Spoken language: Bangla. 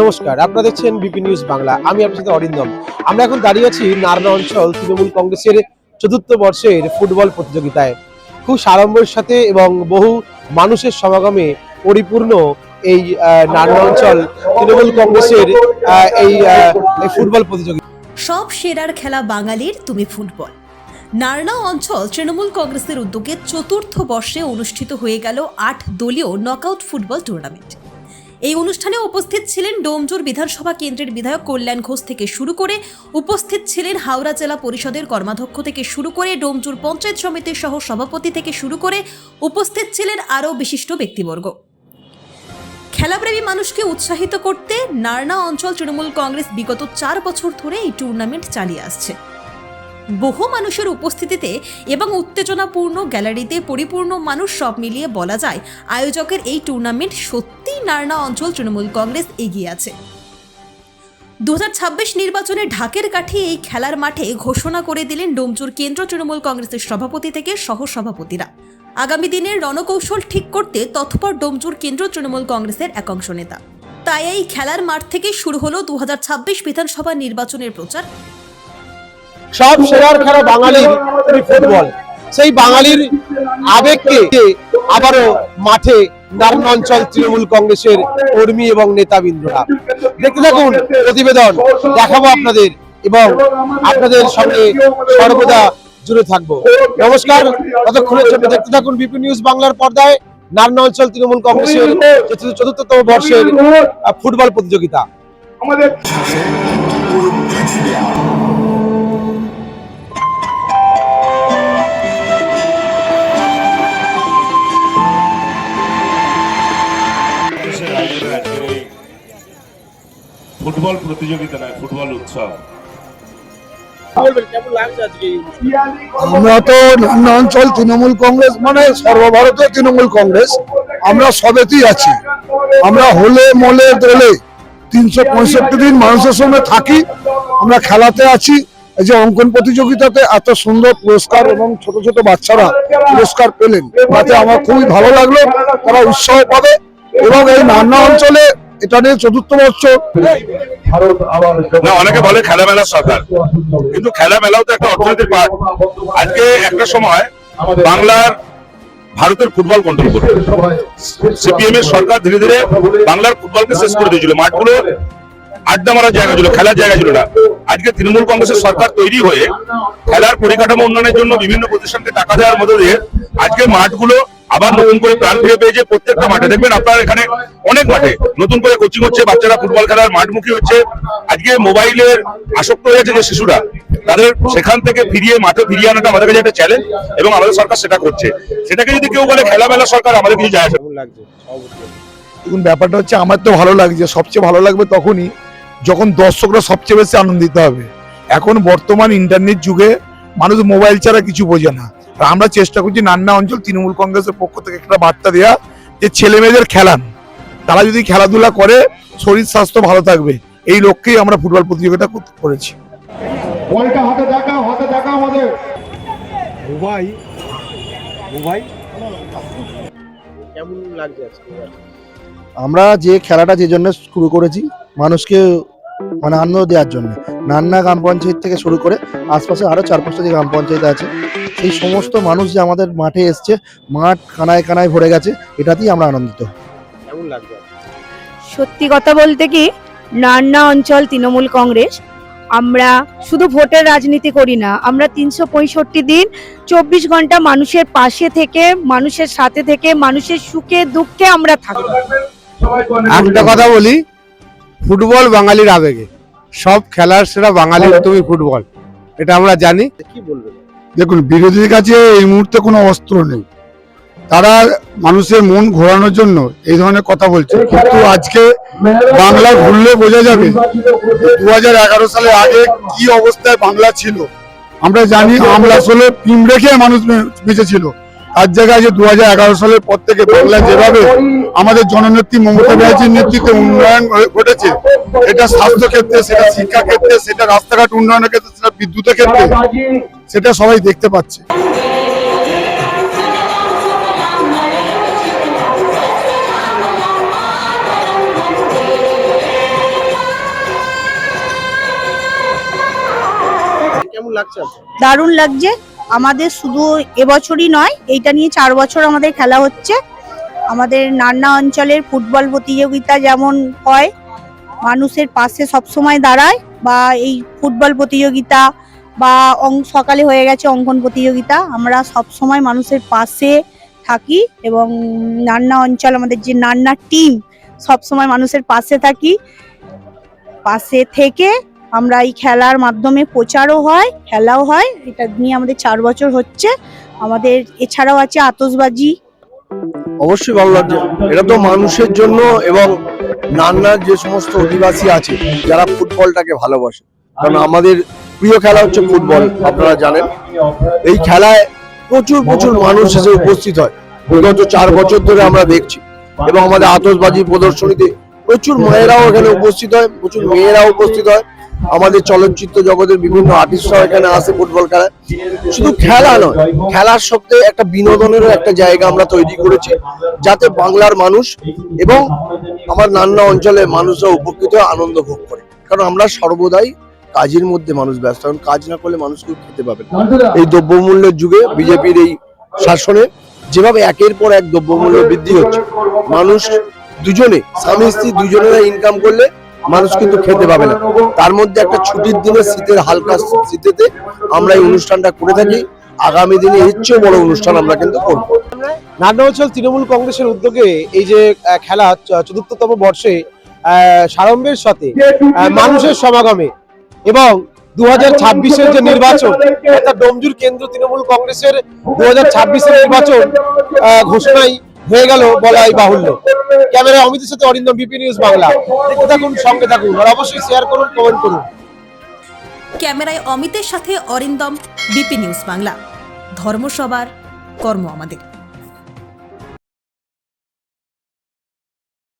নমস্কার, আপনারা দেখছেন বিপি নিউজ বাংলা। আমি আপনার সাথে অরিন্দম। আমরা এখন দাঁড়িয়ে আছি নারনা অঞ্চল, তৃণমূল কংগ্রেসের চতুর্থ বর্ষের ফুটবল প্রতিযোগিতায়। খুব সাড়ম্বরের সাথে এবং বহু মানুষের সমাগমে পরিপূর্ণ এই নারনা অঞ্চল, তৃণমূল কংগ্রেসের এই ফুটবল প্রতিযোগিতা। সব সেরার খেলা বাঙালির, তুমি ফুটবল। নারনা অঞ্চল তৃণমূল কংগ্রেসের উদ্যোগে চতুর্থ বর্ষে অনুষ্ঠিত হয়ে গেল আট দলীয় নকআউট ফুটবল টুর্নামেন্ট এই অনুষ্ঠানে উপস্থিত ছিলেন ডোমজুর বিধানসভা কেন্দ্রের বিধায়ক কল্যাণ ঘোষ থেকে শুরু করে উপস্থিত ছিলেন হাওড়া জেলা পরিষদের কর্মাধ্যক্ষ থেকে শুরু করে ডোমজুর পঞ্চায়েত সমিতির সহ সভাপতি থেকে শুরু করে উপস্থিত ছিলেন আরও বিশিষ্ট ব্যক্তিবর্গ। খেলাপ্রেমী মানুষকে উৎসাহিত করতে নারনা অঞ্চল তৃণমূল কংগ্রেস বিগত চার বছর ধরে এই টুর্নামেন্ট চালিয়ে আসছে। বহু মানুষের উপস্থিতিতে এবং উত্তেজনাপূর্ণ গ্যালারিতে পরিপূর্ণ মানুষ সব মিলিয়ে বলা যায়, আয়োজকের এই টুর্নামেন্ট সত্যিই নারনা অঞ্চল তৃণমূল কংগ্রেস এগিয়ে আছে। দু হাজার ছাব্বিশ নির্বাচনে ঢাকের কাঠি এই খেলার মাঠে ঘোষণা করে দিলেন ডোমচুর কেন্দ্র তৃণমূল কংগ্রেসের সভাপতি থেকে সহসভাপতিরা। আগামী দিনের রণকৌশল ঠিক করতে তৎপর ডোমচুর কেন্দ্র তৃণমূল কংগ্রেসের একাংশ নেতা। তাই এই খেলার মাঠ থেকে শুরু হলো দু হাজার ছাব্বিশ বিধানসভা নির্বাচনের প্রচার। সব সেরার খেলা বাঙালির ফুটবল সেই বাঙালির আবেগকে আবারও মাঠে নারায়ণ অঞ্চল তৃণমূল কংগ্রেসের কর্মী এবং নেতাবৃন্দরা দেখতে থাকুন প্রতিবেদন দেখাবো আপনাদের এবং আপনাদের সঙ্গে সর্বদা জুড়ে থাকব। নমস্কার ততক্ষণের জন্য দেখতে থাকুন বিপি নিউজ বাংলার পর্দায় নারায়ণ অঞ্চল তৃণমূল কংগ্রেসের চতুর্থতম বর্ষের ফুটবল প্রতিযোগিতা। আমাদের ফুটবল প্রতিযোগিতা নয়, ফুটবল উৎসব। আমরা তো নানা অঞ্চল তৃণমূল কংগ্রেস মানে সর্বভারতীয় তৃণমূল কংগ্রেস, আমরা সবেতেই আছি। আমরা হলে মলে দোলে তিনশো পঁয়ষট্টি দিন মানুষের সঙ্গে থাকি, আমরা খেলাতে আছি। এই যে অঙ্কন প্রতিযোগিতাতে এত সুন্দর পুরস্কার এবং ছোট ছোট বাচ্চারা পুরস্কার পেলেন, তাতে আমার খুবই ভালো লাগল, তারা উৎসাহ পাবে। এবং এই নান্না অঞ্চলে এটা নিয়ে চতুর্থ বছর না, অনেকে বলে খেলা মেলা সরকার। কিন্তু খেলা মেলাও তো একটা অর্থনীতির পার্ট আজকে একটা সময় বাংলার ভারতের ফুটবল কন্ট্রোল করতো সিপিএম এর সরকার ধীরে ধীরে বাংলার ফুটবলকে শেষ করে দিয়েছিল। মাঠগুলো আড্ডা মারার জায়গা ছিল, খেলার জায়গা ছিল না। আজকে তৃণমূল কংগ্রেসের সরকার তৈরি হয়ে খেলার পরিকাঠামো উন্নয়নের জন্য বিভিন্ন প্রতিষ্ঠানকে টাকা দেওয়ার মধ্যে দিয়ে আজকে মাঠগুলো আবার নতুন করে প্রাণ ফিরে পেয়েছে প্রত্যেকটা মাঠে। দেখবেন আপনার এখানে অনেক মাঠে নতুন করে কোচিং হচ্ছে, বাচ্চারা ফুটবল খেলার মাঠমুখী হচ্ছে। আজকে মোবাইলের আসক্ত হয়ে যাচ্ছে যে শিশুরা, তাদের সেখান থেকে ফিরিয়ে, মাঠে ফিরিয়ে আনাটা আমাদের কাছে একটা চ্যালেঞ্জ এবং আমাদের সরকার সেটা করছে। সেটাকে যদি কেউ বলে খেলামেলা সরকার, আমাদের কিছু যায় আসে? দেখুন, ব্যাপারটা হচ্ছে, আমার তো ভালো লাগছে সবচেয়ে ভালো লাগবে তখনই যখন দর্শকরা সবচেয়ে বেশি আনন্দিত হবে। এখন বর্তমান ইন্টারনেট যুগে মানুষ মোবাইল ছাড়া কিছু বোঝে না। আমরা চেষ্টা করছি নান্না অঞ্চল তৃণমূল কংগ্রেসের পক্ষ থেকে একটা বার্তা দেওয়া যে ছেলে মেয়েদের খেলান। তারা যদি খেলাধুলা করে শরীর স্বাস্থ্য ভালো থাকবে। এই লক্ষ্যেই আমরা ফুটবল প্রতিযোগিতা করেছি। বলটা হাতে দেখাও হাতে দেখাও আমাদের। কেমন লাগছে আজকে? আমরা যে খেলাটা যে জন্য শুরু করেছি মানুষকে মানে আনন্দ দেওয়ার জন্য। নান্না গ্রাম পঞ্চায়েত থেকে শুরু করে আশপাশে আরও চার পাঁচটা যে গ্রাম পঞ্চায়েত আছে। সেই সমস্ত মানুষ যে আমাদের মাঠে এসছে মাঠ কানায় কানায় ভরে গেছে এটাতেই আমরা আনন্দিত। কেমন সত্যি কথা বলতে কি নান্না অঞ্চল তৃণমূল কংগ্রেস আমরা শুধু ভোটের রাজনীতি করি না আমরা তিনশো পঁয়ষট্টি দিন চব্বিশ ঘণ্টা মানুষের পাশে থেকে মানুষের সাথে থেকে মানুষের সুখে দুঃখে আমরা থাকি। একটা কথা বলি ফুটবল বাঙালির আবেগে। সব খেলার সেরা বাঙালির তুমি ফুটবল এটা আমরা জানি। কি বলবেন দেখুন বিরোধীর কাছে এই মুহূর্তে কোনো অস্ত্র নেই। তারা মানুষের মন ঘোরানোর জন্য এই ধরনের কথা বলছে। কিন্তু আজকে বাংলা ঘুরলে বোঝা যাবে দু হাজার এগারো সালে আগে কি অবস্থায় বাংলা ছিল। আমরা জানি আমরা আসলে পিম রেখে মানুষ বেঁচেছিল বেঁচে ছিল। তার জায়গায় যে দু সালের পর থেকে বাংলা যেভাবে আমাদের জননেত্রী মমতা ব্যানার্জির নেতৃত্বে উন্নয়ন ঘটেছে, এটা স্বাস্থ্যক্ষেত্রে, সেটা শিক্ষাক্ষেত্রে, সেটা রাস্তাঘাট উন্নয়নের ক্ষেত্রে, সেটা বিদ্যুতের ক্ষেত্রে, সেটা সবাই দেখতে পাচ্ছে। দারুণ লাগছে। আমাদের শুধু এবছরই নয়, এইটা নিয়ে চার বছর আমাদের খেলা হচ্ছে। আমাদের নান্না অঞ্চলের ফুটবল প্রতিযোগিতা যেমন হয়, মানুষের পাশে সবসময় দাঁড়ায় বা এই ফুটবল প্রতিযোগিতা বা সকালে হয়ে গেছে অঙ্কন প্রতিযোগিতা, আমরা সবসময় মানুষের পাশে থাকি এবং নান্না অঞ্চল আমাদের যে নান্না টিম, সবসময় মানুষের পাশে থাকি। পাশে থেকে আমরা এই খেলার মাধ্যমে প্রচারও হয়, খেলাও হয়। এটা নিয়ে আমাদের চার বছর হচ্ছে। আমাদের এছাড়াও আছে আতসবাজি অবশ্যই ভালো লাগছে। এটা তো মানুষের জন্য এবং নান্নার যে সমস্ত অধিবাসী আছে, যারা ফুটবলটাকে ভালোবাসে। কারণ আমাদের প্রিয় খেলা হচ্ছে ফুটবল, আপনারা জানেন। এই খেলায় প্রচুর প্রচুর মানুষ এসে উপস্থিত হয়। বিগত চার বছর ধরে আমরা দেখছি। এবং আমাদের আতসবাজি প্রদর্শনীতে প্রচুর মায়েরাও এখানে উপস্থিত হয়, প্রচুর মেয়েরাও উপস্থিত হয়। আমাদের চলচ্চিত্র জগতের বিভিন্ন আর্টিস্টরাও এখানে আসে ফুটবল খেলায়। শুধু খেলা নয়, খেলার সত্ত্বে একটা বিনোদনেরও একটা জায়গা আমরা তৈরি করেছি, যাতে বাংলার মানুষ এবং আমার নান্না অঞ্চলের মানুষরা উপকৃত আনন্দ ভোগ করে। কারণ আমরা সর্বদাই কাজের মধ্যে মানুষ ব্যস্ত, কারণ কাজ না করলে মানুষ কেউ খেতে পাবে না। এই দ্রব্যমূল্যের যুগে বিজেপির এই শাসনে যেভাবে একের পর এক দ্রব্যমূল্য বৃদ্ধি হচ্ছে, মানুষ দুজনে, স্বামী স্ত্রী দুজনেরা ইনকাম করলে মানুষ কিন্তু খেতে পাবে না। তার মধ্যে একটা ছুটির দিনে শীতের হালকা শীতেতে আমরা এই অনুষ্ঠানটা করে থাকি। আগামী দিনে এর বড় অনুষ্ঠান আমরা কিন্তু করব। নান্না তৃণমূল কংগ্রেসের উদ্যোগে এই যে খেলা চতুর্থতম বর্ষে সাড়ম্বের সাথে মানুষের সমাগমে এবং দু হাজার ছাব্বিশের যে নির্বাচন অর্থাৎ ডোমজুর কেন্দ্র তৃণমূল কংগ্রেসের দু হাজার ছাব্বিশের নির্বাচন আহ, ঘোষণাই হয়ে গেল বলাই বাহুল্য। ক্যামেরা অমিতের সাথে অরিন্দম বিপি নিউজ বাংলা। দেখতে থাকুন সঙ্গে থাকুন আর অবশ্যই শেয়ার করুন কমেন্ট করুন। ক্যামেরায় অমিতের সাথে অরিন্দম বিপি নিউজ বাংলা। ধর্ম সবার কর্ম আমাদের।